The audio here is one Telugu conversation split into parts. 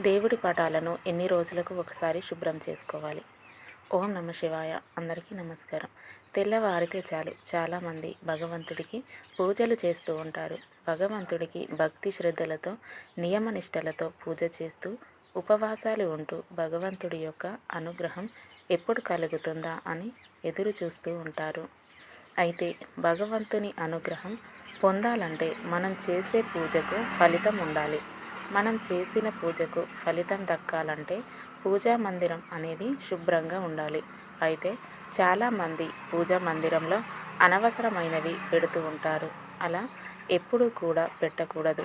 దేవుడి పటాలను ఎన్ని రోజులకు ఒకసారి శుభ్రం చేసుకోవాలి? ఓం నమ శివాయ. అందరికీ నమస్కారం. తెల్లవారితే చాలు. చాలామంది భగవంతుడికి పూజలు చేస్తూ ఉంటారు. భగవంతుడికి భక్తి శ్రద్ధలతో నియమనిష్టలతో పూజ చేస్తూ ఉపవాసాలు ఉంటూ భగవంతుడి యొక్క అనుగ్రహం ఎప్పుడు కలుగుతుందా అని ఎదురు చూస్తూ ఉంటారు. అయితే భగవంతుని అనుగ్రహం పొందాలంటే మనం చేసే పూజకు ఫలితం ఉండాలి. మనం చేసిన పూజకు ఫలితం దక్కాలంటే పూజా మందిరం అనేది శుభ్రంగా ఉండాలి. అయితే చాలామంది పూజా మందిరంలో అనవసరమైనవి పెడుతూ ఉంటారు. అలా ఎప్పుడూ కూడా పెట్టకూడదు.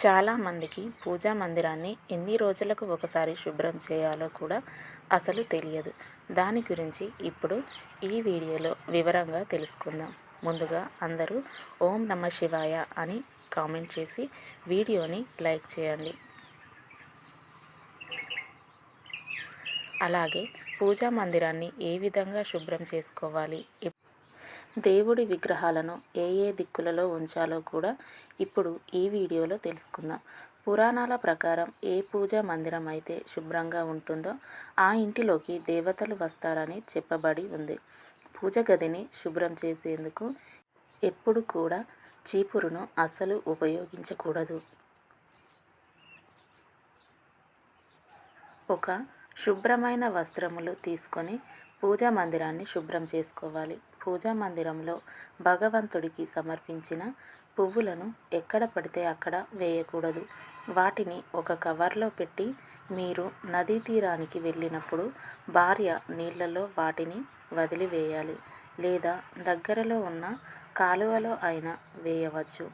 చాలామందికి పూజా మందిరాన్ని ఎన్ని రోజులకు ఒకసారి శుభ్రం చేయాలో కూడా అసలు తెలియదు. దాని గురించి ఇప్పుడు ఈ వీడియోలో వివరంగా తెలుసుకుందాం. ముందుగా అందరూ ఓం నమ శివాయ అని కామెంట్ చేసి వీడియోని లైక్ చేయండి. అలాగే పూజా మందిరాన్ని ఏ విధంగా శుభ్రం చేసుకోవాలి? దేవుడి విగ్రహాలను ఏ ఏ దిక్కులలో ఉంచాలో కూడా ఇప్పుడు ఈ వీడియోలో తెలుసుకుందాం. పురాణాల ప్రకారం ఏ పూజా మందిరం అయితే శుభ్రంగా ఉంటుందో ఆ ఇంటిలోకి దేవతలు వస్తారని చెప్పబడి ఉంది. పూజ గదిని శుభ్రం చేసేందుకు ఎప్పుడు కూడా చీపురును అస్సలు ఉపయోగించకూడదు. ఒక శుభ్రమైన వస్త్రములు తీసుకొని పూజా మందిరాన్ని శుభ్రం చేసుకోవాలి. పూజా మందిరంలో భగవంతుడికి సమర్పించిన పువ్వులను ఎక్కడ పడితే అక్కడ వేయకూడదు. వాటిని ఒక కవర్లో పెట్టి మీరు నదీ తీరానికి వెళ్ళినప్పుడు భార్య నీళ్ళలో వాటిని వదిలివేయాలి లేదా దగ్గరలో ఉన్న కాలువలో అయినా వేయవచ్చు.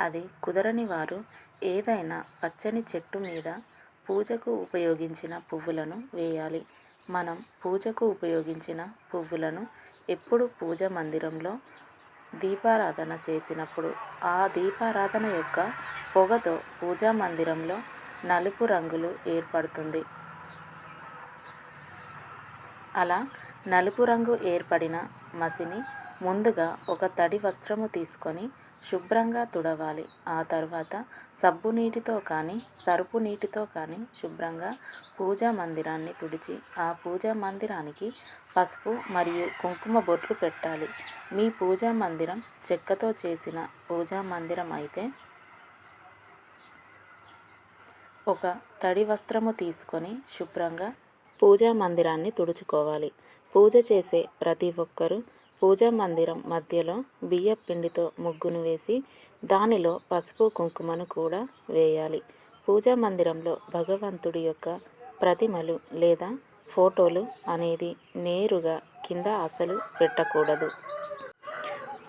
అది కుదరని వారు ఏదైనా పచ్చని చెట్టు మీద పూజకు ఉపయోగించిన పువ్వులను వేయాలి. మనం పూజకు ఉపయోగించిన పువ్వులను ఎప్పుడు పూజ మందిరంలో దీపారాధన చేసినప్పుడు ఆ దీపారాధన యొక్క పొగతో పూజా మందిరంలో నలుపు రంగులు ఏర్పడుతుంది. అలా నలుపు రంగు ఏర్పడిన మసిని ముందుగా ఒక తడి వస్త్రము తీసుకొని శుభ్రంగా తుడవాలి. ఆ తర్వాత సబ్బు నీటితో కానీ సరుపు నీటితో కానీ శుభ్రంగా పూజా మందిరాన్ని తుడిచి ఆ పూజా మందిరానికి పసుపు మరియు కుంకుమ బొట్లు పెట్టాలి. మీ పూజా మందిరం చెక్కతో చేసిన పూజా మందిరం అయితే ఒక తడి వస్త్రము తీసుకొని శుభ్రంగా పూజా మందిరాన్ని తుడుచుకోవాలి. పూజ చేసే ప్రతి ఒక్కరూ పూజా మందిరం మధ్యలో బియ్య పిండితో ముగ్గును వేసి దానిలో పసుపు కుంకుమను కూడా వేయాలి. పూజా మందిరంలో భగవంతుడి యొక్క ప్రతిమలు లేదా ఫోటోలు అనేది నేరుగా కింద అసలు పెట్టకూడదు.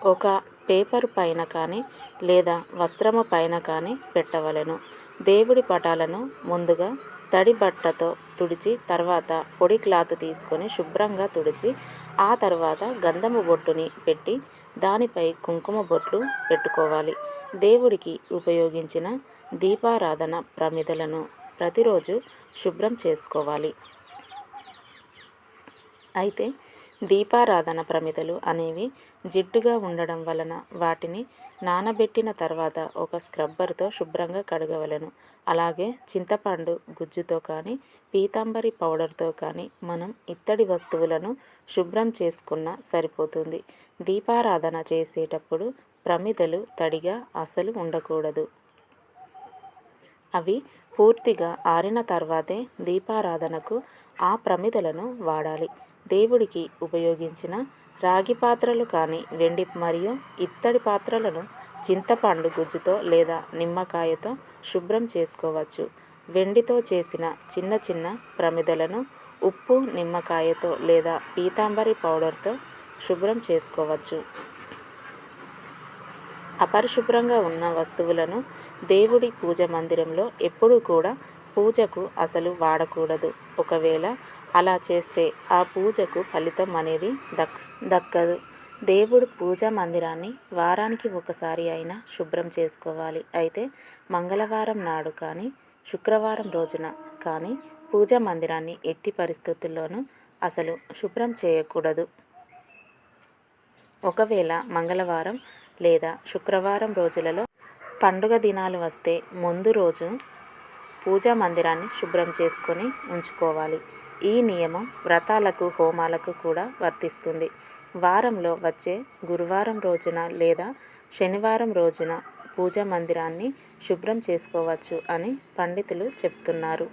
ఒక పేపర్ పైన కానీ లేదా వస్త్రము పైన కానీ పెట్టవలెను. దేవుడి పటాలను ముందుగా తడి బట్టతో తుడిచి తర్వాత పొడి క్లాత్ తీసుకొని శుభ్రంగా తుడిచి ఆ తర్వాత గంధము బొట్టుని పెట్టి దానిపై కుంకుమ బొట్లు పెట్టుకోవాలి. దేవుడికి ఉపయోగించిన దీపారాధన ప్రమిదలను ప్రతిరోజు శుభ్రం చేసుకోవాలి. అయితే దీపారాధన ప్రమిదలు అనేవి జిడ్డుగా ఉండడం వలన వాటిని నానబెట్టిన తర్వాత ఒక స్క్రబ్బర్తో శుభ్రంగా కడగవలను. అలాగే చింతపండు గుజ్జుతో కానీ పీతాంబరి పౌడర్తో కానీ మనం ఇత్తడి వస్తువులను శుభ్రం చేసుకున్న సరిపోతుంది. దీపారాధన చేసేటప్పుడు ప్రమిదలు తడిగా అసలు ఉండకూడదు. అవి పూర్తిగా ఆరిన తర్వాతే దీపారాధనకు ఆ ప్రమిదలను వాడాలి. దేవుడికి ఉపయోగించిన రాగి పాత్రలు కానీ వెండి మరియు ఇత్తడి పాత్రలను చింతపండు గుజ్జుతో లేదా నిమ్మకాయతో శుభ్రం చేసుకోవచ్చు. వెండితో చేసిన చిన్న చిన్న ప్రమిదలను ఉప్పు నిమ్మకాయతో లేదా పీతాంబరి పౌడర్తో శుభ్రం చేసుకోవచ్చు. అపరిశుభ్రంగా ఉన్న వస్తువులను దేవుడి పూజ మందిరంలో ఎప్పుడూ కూడా పూజకు అసలు వాడకూడదు. ఒకవేళ అలా చేస్తే ఆ పూజకు ఫలితం అనేది దక్ దక్కదు. దేవుడు పూజా మందిరాన్ని వారానికి ఒకసారి అయినా శుభ్రం చేసుకోవాలి. అయితే మంగళవారం నాడు కానీ శుక్రవారం రోజున కానీ పూజా మందిరాన్ని ఎట్టి పరిస్థితుల్లోనూ అసలు శుభ్రం చేయకూడదు. ఒకవేళ మంగళవారం లేదా శుక్రవారం రోజులలో పండుగ దినాలు వస్తే ముందు రోజు పూజా మందిరాన్ని శుభ్రం చేసుకొని ఉంచుకోవాలి. ఈ నియమం వ్రతాలకు హోమాలకు కూడా వర్తిస్తుంది. వారంలో వచ్చే గురువారం రోజున లేదా శనివారం రోజున పూజా మందిరాన్ని శుభ్రం చేసుకోవచ్చు అని పండితులు చెప్తున్నారు.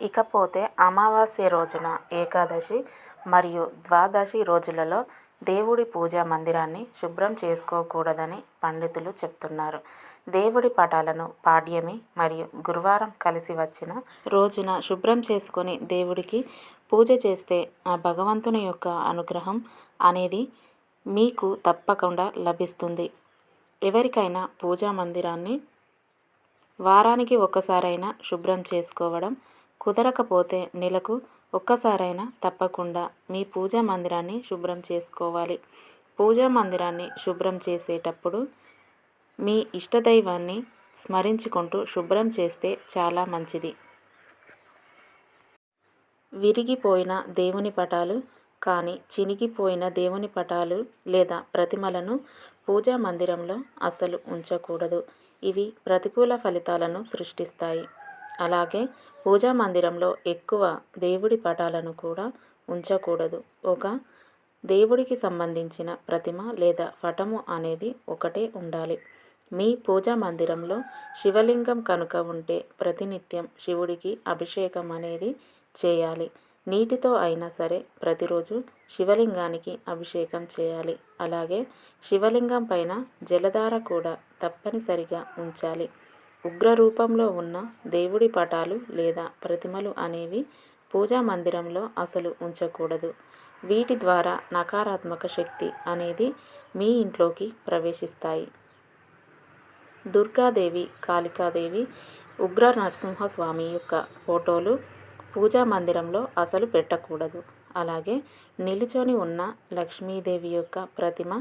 ఇకపోతే అమావాస్య రోజున ఏకాదశి మరియు ద్వాదశి రోజులలో దేవుడి పూజా మందిరాన్ని శుభ్రం చేసుకోకూడదని పండితులు చెప్తున్నారు. దేవుడి పటాలను పాడ్యమి మరియు గురువారం కలిసి వచ్చిన రోజున శుభ్రం చేసుకొని దేవుడికి పూజ చేస్తే ఆ భగవంతుని యొక్క అనుగ్రహం అనేది మీకు తప్పకుండా లభిస్తుంది. ఎవరికైనా పూజా మందిరాన్ని వారానికి ఒక్కసారైనా శుభ్రం చేసుకోవడం కుదరకపోతే నెలకు ఒక్కసారైనా తప్పకుండా మీ పూజా మందిరాన్ని శుభ్రం చేసుకోవాలి. పూజా మందిరాన్ని శుభ్రం చేసేటప్పుడు మీ ఇష్టదైవాన్ని స్మరించుకుంటూ శుభ్రం చేస్తే చాలా మంచిది. విరిగిపోయిన దేవుని పటాలు కానీ చినిగిపోయిన దేవుని పటాలు లేదా ప్రతిమలను పూజా మందిరంలో అసలు ఉంచకూడదు. ఇవి ప్రతికూల ఫలితాలను సృష్టిస్తాయి. అలాగే పూజా మందిరంలో ఎక్కువ దేవుడి పటాలను కూడా ఉంచకూడదు. ఒక దేవుడికి సంబంధించిన ప్రతిమ లేదా పటము అనేది ఒకటే ఉండాలి. మీ పూజా మందిరంలో శివలింగం కనుక ఉంటే ప్రతినిత్యం శివుడికి అభిషేకం అనేది చేయాలి. నీటితో అయినా సరే ప్రతిరోజు శివలింగానికి అభిషేకం చేయాలి. అలాగే శివలింగం పైన జలధార కూడా తప్పనిసరిగా ఉంచాలి. ఉగ్ర రూపంలో ఉన్న దేవుడి పటాలు లేదా ప్రతిమలు అనేవి పూజా మందిరంలో అసలు ఉంచకూడదు. వీటి ద్వారా నకారాత్మక శక్తి అనేది మీ ఇంట్లోకి ప్రవేశిస్తాయి. దుర్గాదేవి కాళికాదేవి ఉగ్ర నరసింహస్వామి యొక్క ఫోటోలు పూజా మందిరంలో అసలు పెట్టకూడదు. అలాగే నిలుచొని ఉన్న లక్ష్మీదేవి యొక్క ప్రతిమ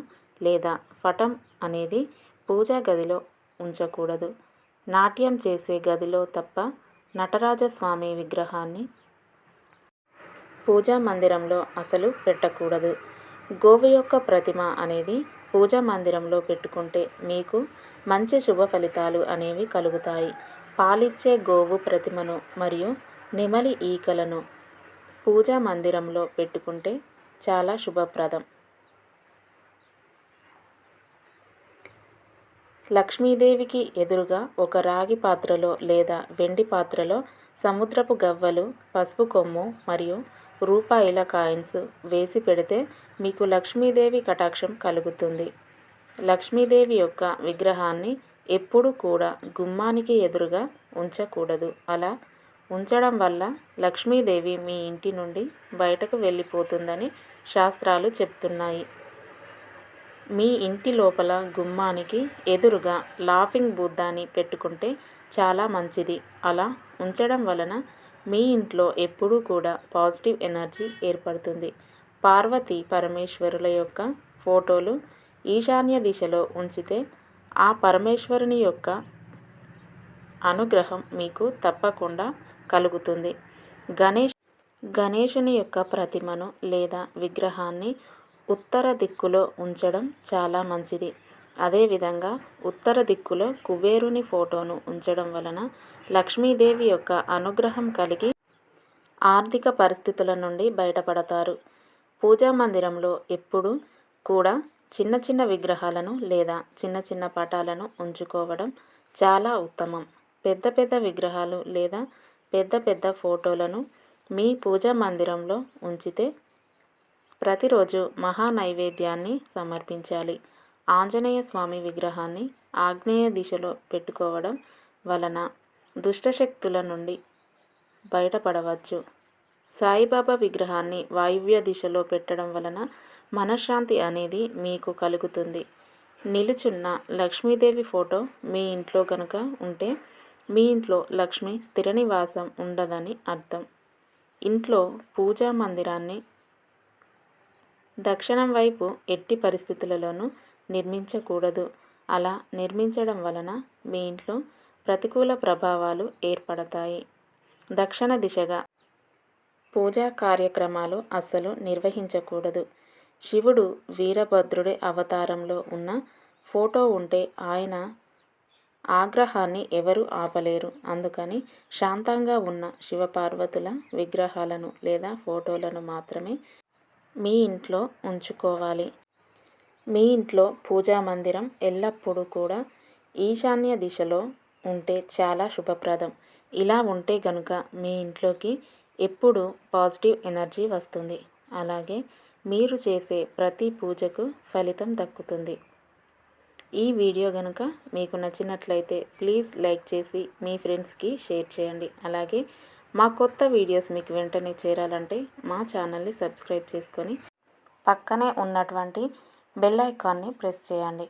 లేదా పటం అనేది పూజా గదిలో ఉంచకూడదు. నాట్యం చేసే గదిలో తప్ప నటరాజస్వామి విగ్రహాన్ని పూజా మందిరంలో అసలు పెట్టకూడదు. గోవు యొక్క ప్రతిమ అనేది పూజా మందిరంలో పెట్టుకుంటే మీకు మంచి శుభ ఫలితాలు అనేవి కలుగుతాయి. పాలిచ్చే గోవు ప్రతిమను మరియు నెమలి ఈకలను పూజా మందిరంలో పెట్టుకుంటే చాలా శుభప్రదం. లక్ష్మీదేవికి ఎదురుగా ఒక రాగి పాత్రలో లేదా వెండి పాత్రలో సముద్రపు గవ్వలు పసుపు కొమ్ము మరియు రూపాయల కాయిన్స్ వేసి పెడితే మీకు లక్ష్మీదేవి కటాక్షం కలుగుతుంది. లక్ష్మీదేవి యొక్క విగ్రహాన్ని ఎప్పుడు కూడా గుమ్మానికి ఎదురుగా ఉంచకూడదు. అలా ఉంచడం వల్ల లక్ష్మీదేవి మీ ఇంటి నుండి బయటకు వెళ్ళిపోతుందని శాస్త్రాలు చెప్తున్నాయి. మీ ఇంటి లోపల గుమ్మానికి ఎదురుగా లాఫింగ్ బుద్ధాని పెట్టుకుంటే చాలా మంచిది. అలా ఉంచడం వలన మీ ఇంట్లో ఎప్పుడూ కూడా పాజిటివ్ ఎనర్జీ ఏర్పడుతుంది. పార్వతి పరమేశ్వరుల యొక్క ఫోటోలు ఈశాన్య దిశలో ఉంచితే ఆ పరమేశ్వరుని యొక్క అనుగ్రహం మీకు తప్పకుండా కలుగుతుంది. గణేష్ గణేషుని యొక్క ప్రతిమను లేదా విగ్రహాన్ని ఉత్తర దిక్కులో ఉంచడం చాలా మంచిది. అదేవిధంగా ఉత్తర దిక్కులో కుబేరుని ఫోటోను ఉంచడం వలన లక్ష్మీదేవి యొక్క అనుగ్రహం కలిగి ఆర్థిక పరిస్థితుల నుండి బయటపడతారు. పూజా మందిరంలో ఎప్పుడూ కూడా చిన్న చిన్న విగ్రహాలను లేదా చిన్న చిన్న పటాలను ఉంచుకోవడం చాలా ఉత్తమం. పెద్ద పెద్ద విగ్రహాలు లేదా పెద్ద పెద్ద ఫోటోలను మీ పూజా మందిరంలో ఉంచితే ప్రతిరోజు మహా నైవేద్యాన్ని సమర్పించాలి. ఆంజనేయ స్వామి విగ్రహాన్ని ఆగ్నేయ దిశలో పెట్టుకోవడం వలన దుష్టశక్తుల నుండి బయటపడవచ్చు. సాయిబాబా విగ్రహాన్ని వాయువ్య దిశలో పెట్టడం వలన మనశ్శాంతి అనేది మీకు కలుగుతుంది. నిలుచున్న లక్ష్మీదేవి ఫోటో మీ ఇంట్లో కనుక ఉంటే మీ ఇంట్లో లక్ష్మి స్థిర నివాసం ఉండదని అర్థం. ఇంట్లో పూజా మందిరాన్ని దక్షిణం వైపు ఎట్టి పరిస్థితులలోనూ నిర్మించకూడదు. అలా నిర్మించడం వలన మీ ఇంట్లో ప్రతికూల ప్రభావాలు ఏర్పడతాయి. దక్షిణ దిశగా పూజా కార్యక్రమాలు అస్సలు నిర్వహించకూడదు. శివుడు వీరభద్రుడి అవతారంలో ఉన్న ఫోటో ఉంటే ఆయన ఆగ్రహాన్ని ఎవరు ఆపలేరు. అందుకని శాంతంగా ఉన్న శివపార్వతుల విగ్రహాలను లేదా ఫోటోలను మాత్రమే మీ ఇంట్లో ఉంచుకోవాలి. మీ ఇంట్లో పూజా మందిరం ఎల్లప్పుడూ కూడా ఈశాన్య దిశలో ఉంటే చాలా శుభప్రదం. ఇలా ఉంటే గనుక మీ ఇంట్లోకి ఎప్పుడు పాజిటివ్ ఎనర్జీ వస్తుంది. అలాగే మీరు చేసే ప్రతి పూజకు ఫలితం దక్కుతుంది. ఈ వీడియో కనుక మీకు నచ్చినట్లయితే ప్లీజ్ లైక్ చేసి మీ ఫ్రెండ్స్కి షేర్ చేయండి. అలాగే మా కొత్త వీడియోస్ మీకు వెంటనే చేరాలంటే మా ఛానల్ని సబ్స్క్రైబ్ చేసుకొని పక్కనే ఉన్నటువంటి బెల్ ఐకాన్ని ప్రెస్ చేయండి.